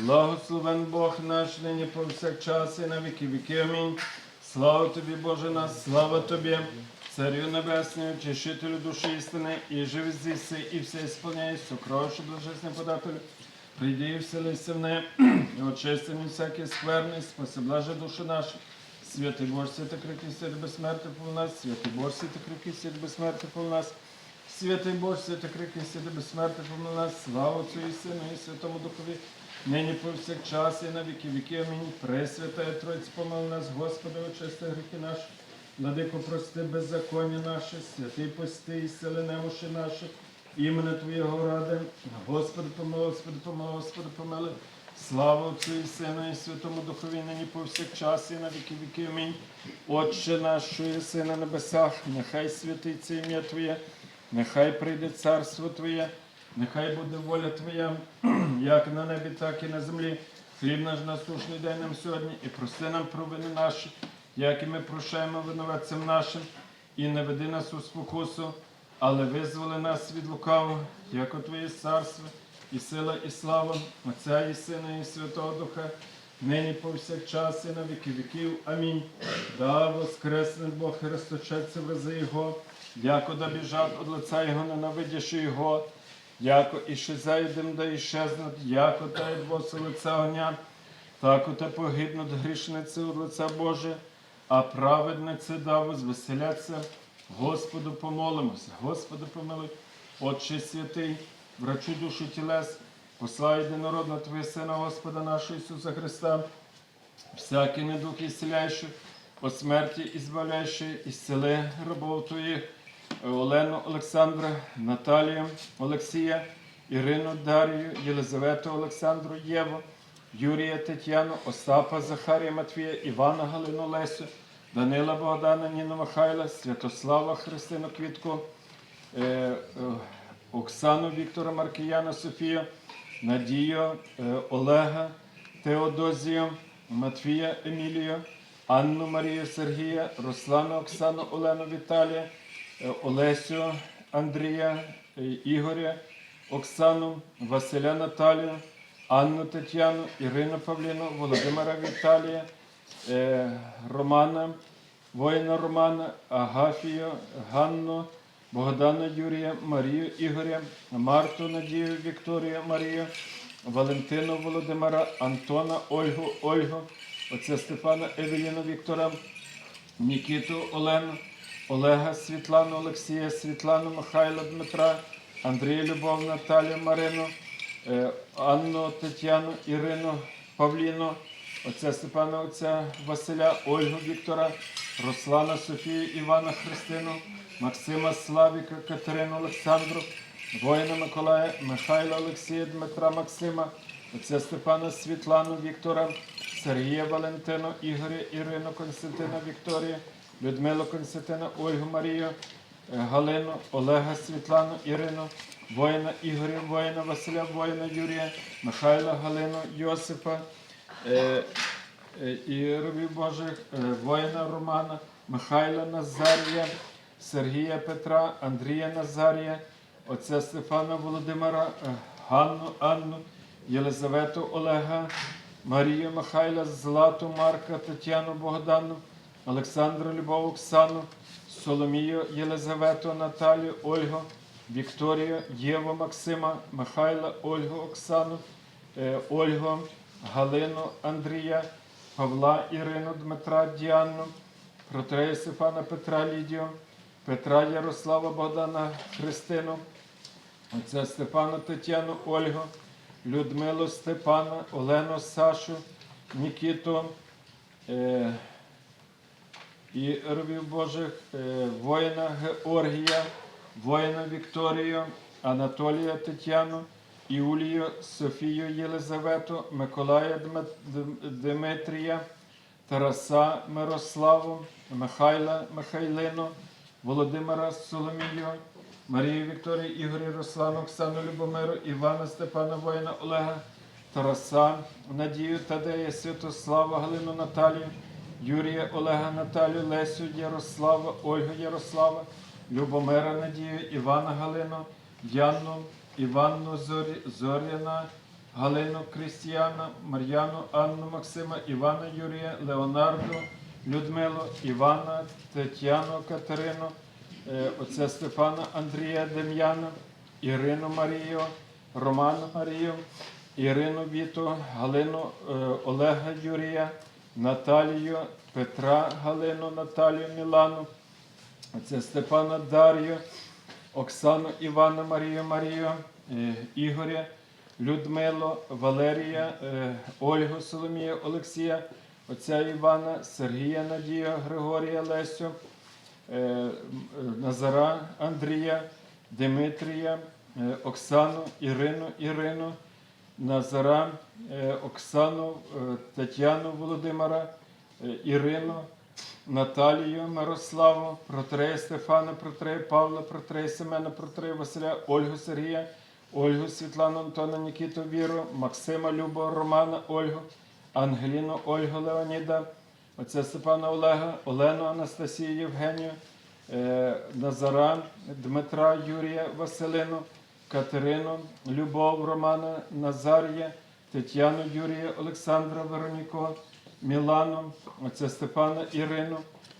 Благословен Бог наш нині повсякчас і на віки віки. Амінь. Слава тобі, Боже наш, слава тобі, Царю Небесний, очищителю душі істини, і живи здійси, і все ісполняй, сокровище блажесне подателю. Прийди і вселися в не, і очистені всякі скверни, спаси блаже душі наші. Святий Боже, святий крики, святий безсмертя по нас, святий Боже, святий крики, святий безсмертя по нас. Святий Боже, святий крики, святий безсмертя по нас, слава Отцю і Сину і Святому Духові, нині повсякчас і на віки віки. Амінь. Пресвятая Тройці, помил нас, Господи, очисти гріхи наші. Владико, прости беззаконня наше, святий пости і сили немощі наші, імені Твоєго ради. Господи, помилуй, Господи, помилуй, Господи, помилуй. Слава Отцю і Сину і Святому Духові, нині повсякчас і на віки віки. Амінь. Отче наш, що єси на небесах, нехай святиться ім'я Твоє, нехай прийде царство Твоє, нехай буде воля Твоя, як на небі, так і на землі. Хліб наш насушний дай нам сьогодні, і прости нам провини наші, як і ми прощаємо винуватцям нашим, і не веди нас у спокусу, але визволи нас від лукавого, як у Твоє царство, і сила, і слава Отця і Сина, і Святого Духа, нині повсякчас, і на віки віків. Амінь. Да воскресне Бог Христочеться вези Його, яко да біжать од лиця Його, ненавидячи Його, яко і зайдем, да іщезнуть, яко та й двоси лиця огня, так оте погибнуть грішниці від лиця Боже, а праведниці да возвеселяться. Господу помолимося, Господу помилуй, Отче святий, врачу душу тілес, послай єдинородного Твого Сина, Господа нашого Ісуса Христа, всякий недух ісцеляючий, от смерті ізбавляючий, ісцели рабов Твоїх, Олену Олександра, Наталію, Олексія, Ірину Дарію, Єлизавету Олександру Єву, Юрія Тетяну, Остапа Захарія Матвія, Івана Галину Лесю, Данила Богдана, Ніну Михайла, Святослава Христину Квітку, е, е, Оксану Віктора Маркіяна Софію, Надію е, Олега, Теодозію, Матвія Емілію, Анну Марію Сергія, Руслану Оксану Олену Віталія, Олесю Андрія, е, Ігоря, Оксану, Василя Наталію, Анну Тетяну, Ірину Павліну, Володимира Віталія, е, Романа, воїна Романа, Агафію, Ганну, Богдана Юрія, Марію Ігоря, Марту Надію, Вікторію Марію, Валентину Володимира, Антона, Ольгу, Ольгу, отця Стефана Евеліну Віктора, Нікіту Олену, Олега Світлану, Олексія, Світлану, Михайла Дмитра, Андрія Любов, Наталію Марину, е, Анну Тетяну, Ірину Павліну, отця Степана, отця Василя, Ольгу Віктора, Руслана Софію, Івана Христину, Максима Славіка, Катерину Олександру, воїна Миколая, Михайла Олексія, Дмитра Максима, отця Степана Світлану Віктора, Сергія Валентину, Ігоря, Ірину Константина Вікторія, Людмилу Константина, Ольгу Марію, е, Галину, Олега Світлану, Ірину, воїна Ігоря, воїна Василя, воїна Юрія, Михайла Галину, Йосипа, е, е, і Божих, е, воїна Романа, Михайла Назарія, Сергія Петра, Андрія Назарія, отця Стефана Володимира, е, Ганну Анну, Єлизавету Олега, Марію Михайла, Злату Марка, Тетяну Богдану, Олександру Любов Оксану, Соломію Єлизавету, Наталію, Ольгу, Вікторію, Єву Максима, Михайла, Ольгу Оксану, е, Ольгу, Галину Андрія, Павла Ірину, Дмитра Діанну, Протрея Стефана Петра Лідію, Петра Ярослава Богдана Христину, отця Степана Тетяну Ольгу, Людмилу Степана, Олену Сашу, Нікіту е, і робів Божих, е, воїна Георгія, воїна Вікторію, Анатолія Тетяну, Іулію, Софію Єлизавету, Миколая Дмит- Дмитрія, Тараса Мирославу, Михайла Михайлину, Володимира Соломію, Марію Вікторію, Ігоря Руслану, Оксану Любомиру, Івана Степана Воїна, Олега, Тараса, Надію Тадея, Святослава, Галину Наталію, Юрія Олега Наталію, Лесю Ярослава, Ольгу Ярослава, Любомира Надію, Івана Галину, Яну, Іванну Зорі, Зоряна, Галину Крістіяна, Мар'яну, Анну Максима, Івана Юрія, Леонардо, Людмилу, Івана, Тетяну Катерину, е, отця Стефана Андрія Дем'яна, Ірину Марію, Роману Марію, Ірину Віту, Галину е, Олега Юрія, Наталію, Петра Галину, Наталію Мілану, отця Степана Дар'ю, Оксану Івана Марію Марію, е, Ігоря, Людмилу, Валерія, е, Ольгу Соломію Олексія, отця Івана, Сергія Надію, Григорія Лесю, е, Назара Андрія, Димитрія, Оксану, Ірину, Ірину, Назара, е, Оксану, е, Тетяну Володимира, е, Ірину, Наталію Мирославу, Протрея Стефана, Протрея Павла, Протрея Семена, Протрея Василя, Ольгу Сергія, Ольгу Світлану Антона Нікіту Віру, Максима Любо, Романа Ольгу, Ангеліну Ольгу Леоніда, отця Степана Олега, Олену Анастасію Євгенію, Назара, Дмитра Юрія Василину, Катерину, Любов Романа Назарія, Тетяну Юрія Олександра Вероніко, Мілану, отця Степана Ірину,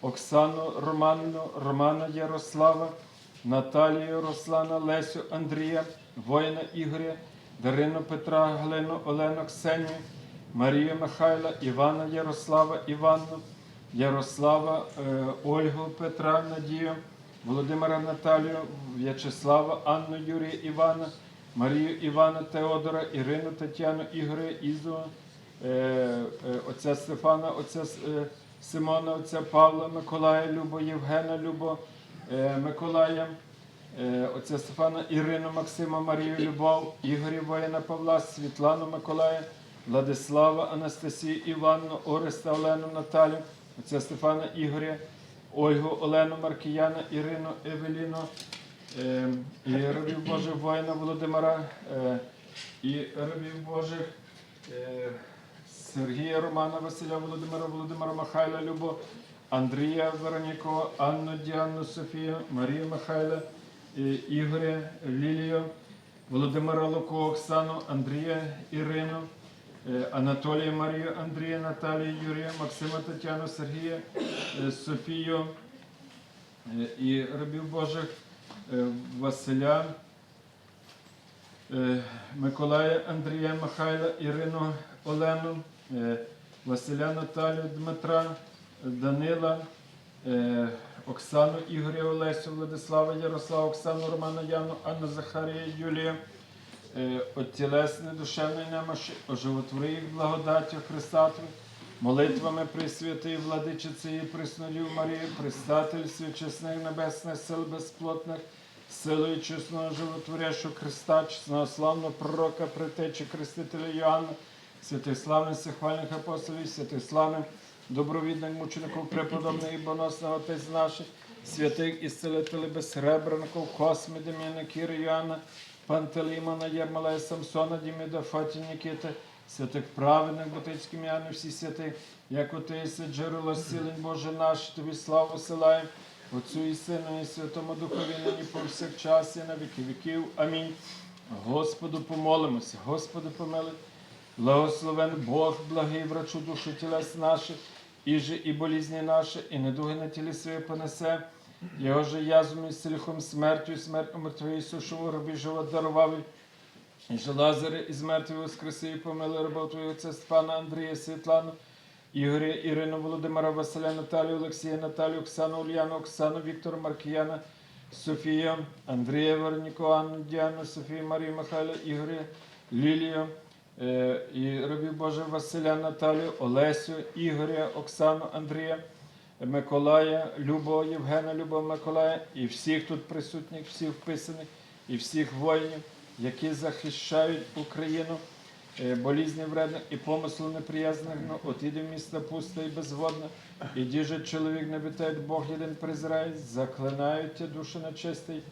Оксану Романну, Романа Ярослава, Наталію Руслана, Лесю Андрія, воїна Ігоря, Дарину Петра, Галину, Олену Ксенію, Марію Михайла, Івана Ярослава, Іванну, Ярослава, е, Ольгу Петра Надію, Володимира Наталію, В'ячеслава, Анну Юрія Івана, Марію Івана Теодора, Ірину Тетяну, Ігоря Ізу, е, е, отця Стефана, отця е, Симона, отця Павла, Миколая, Любо, Євгена, Любо, Миколая, отця Стефана, Ірину, Максима, Марію, Любов, Ігоря воїна Павла, Світлану Миколая, Владислава, Анастасію, Іванну, Ореста, Олену, Наталю, отця Стефана, Ігоря, Ольгу, Олену, Маркіяна, Ірину, Евеліну, е, і рабів Божих воїна Володимира, е, і рабів Божих е, Сергія Романа, Василя Володимира, Володимира Михайла, Любо, Андрія Вероніко, Анну Діану, Софію, Марію Михайла, е, Ігоря, Лілію, Володимира Луку, Оксану, Андрія, Ірину, Анатолія Марію, Андрія, Наталію, Юрія, Максима, Тетяну, Сергія, е, Софію е, і рабів Божих е, Василя, е, Миколая, Андрія, Михайла, Ірину, Олену, е, Василя Наталію, Дмитра, Данила, е, Оксану, Ігоря, Олесю, Владислава, Ярослава, Оксану, Романа, Яну, Анну, Захарія, Юлію, е, от тілесної душевної немощі, оживотвори їх благодаттю Христа молитвами Пресвятої Владичиці і Преснодів Марії, Предстательстві чесних небесних сил безплотних, силою чесного животворящого Христа, чесного славного пророка, притечі Хрестителя Йоанна, святих славних всехвальних апостолів, святих славних добровідних мучеників, преподобних і боносних отець наших, святих і зцелителів безсребреників, Косми, Дем'яна, Кіри, Йоанна, Пантелеймона, Єрмалая, Самсона, Діміда, Фаті, Нікіти, святих праведних, Ботицьким Яну, всі святих, як отеся, джерело зцілень Боже наш, тобі славу силаємо, Отцю і Сину, і Святому Духові, нині повсякчас, і на віки віків. Амінь. Господу помолимося, Господи помилуй. Благословен Бог, благий врачу душу тілес наших, і же і болізні наші, і недуги на тілі своє понесе. Його же язом і силіхом смертю, смерть умертвої сушову робі живот дарував. І же Лазаря із мертвих воскреси, і помили рабов Твого Отця Степана, Андрія, Світлану, Ігоря, Ірину, Володимира, Василя, Наталію, Олексія, Наталію, Оксану, Ульяну, Оксану, Віктора, Маркіяна, Софію, Андрія, Вероніку, Анну, Діану, Софію, Марію, Михайла, Ігоря, Лілію, е, і рабів Боже Василя, Наталію, Олесю, Ігоря, Оксану, Андрія, Миколая, Любо, Євгена, Любов Миколая і всіх тут присутніх, всіх вписаних, і всіх воїнів, які захищають Україну, е, болізні вредних і помислу неприязних, ну, от іде місто пусте і безводне, і діже чоловік не вітає, Бог єдин презирає, заклинають ті душі нечистий.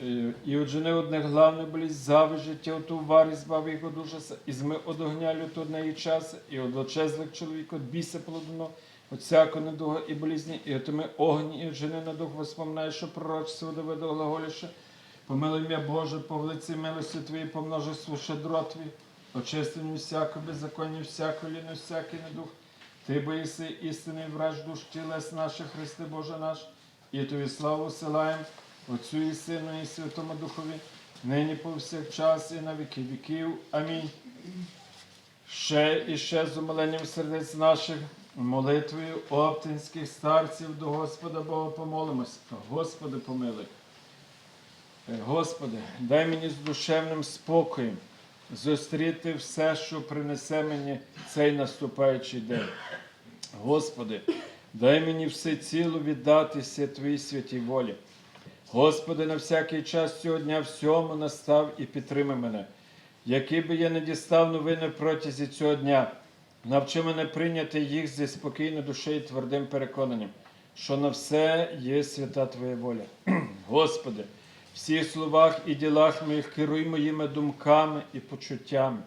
Е, І отже не одне главне болість зави життя, оту варі збав його душа, і зми од огня люту неї час, і од очезлих чоловік, от біса плодно, от всякого недуга і болізні, і отими огні, і жени на дух воспоминай, що пророчество Давида глаголіше. Помилуй ім'я Боже, по велиці милості Твої, по множеству щедро Твої, очисти мені всяку беззаконні, всяку ліну, всякий недух. Ти боїси істинний враж душ тілес наших, Христи Боже наш, і Тобі славу силаєм, Отцю і Сину, і Святому Духові, нині повсякчас і на віки віків. Амінь. Ще і ще з умиленням сердець наших, молитвою оптинських старців до Господа Бога помолимось. Господи, помилуй. Е, Господи, дай мені з душевним спокоєм зустріти все, що принесе мені цей наступаючий день. Господи, дай мені все ціло віддатися Твоїй святій волі. Господи, на всякий час цього дня всьому настав і підтримай мене. Який би я не дістав новини протязі цього дня, навчи мене прийняти їх зі спокійною душею і твердим переконанням, що на все є свята Твоя воля. Господи, в всіх словах і ділах моїх керуй моїми думками і почуттями.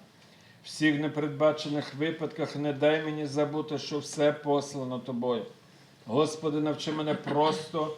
Всіх непередбачених випадках не дай мені забути, що все послано Тобою. Господи, навчи мене просто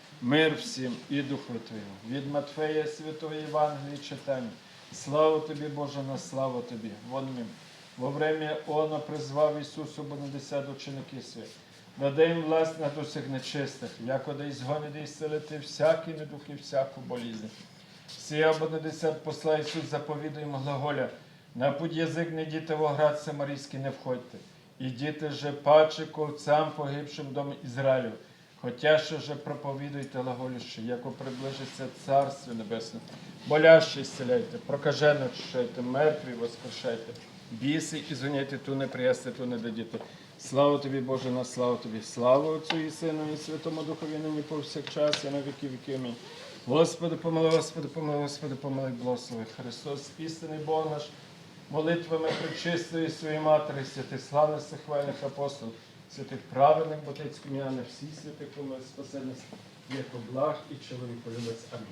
мир всім і Духу Твоєму. Від Матфея Святого Євангелія читання. Слава тобі, Боже, на славу тобі. Вон ми. Во время Она призвав Ісусу Бонадесят ученики свої. Даде їм власть над усіх нечистих, якода й згонити і зцілити всякий недух і всяку болізнь. Сія Бонадесят посла Ісус заповідуємо глаголя, на путь язик не діти в оград Самарійський не входьте. І діти же паче ковцям погибшим дом Ізраїлю. Хотя же проповідуйте глаголіще, яко приближиться Царство Небесне. Боляще зціляйте, прокажено очищайте, мертві воскрешайте, біси і згоняйте ту неприясти, ту не дадіте. Слава тобі, Боже, на славу тобі, слава Отцю і Сину, і Святому Духові, нині повсякчас, і на віки віки. Амінь. Господи, помилуй, Господи, помилуй, Господи, помилуй, благослови. Христос, істинний Бог наш, молитвами причистої своєї матері, святих славних хвальних апостолів, святих праведних ботицьких м'яних, всіх святих помилуй, спасених, як благ і чоловік. Амінь.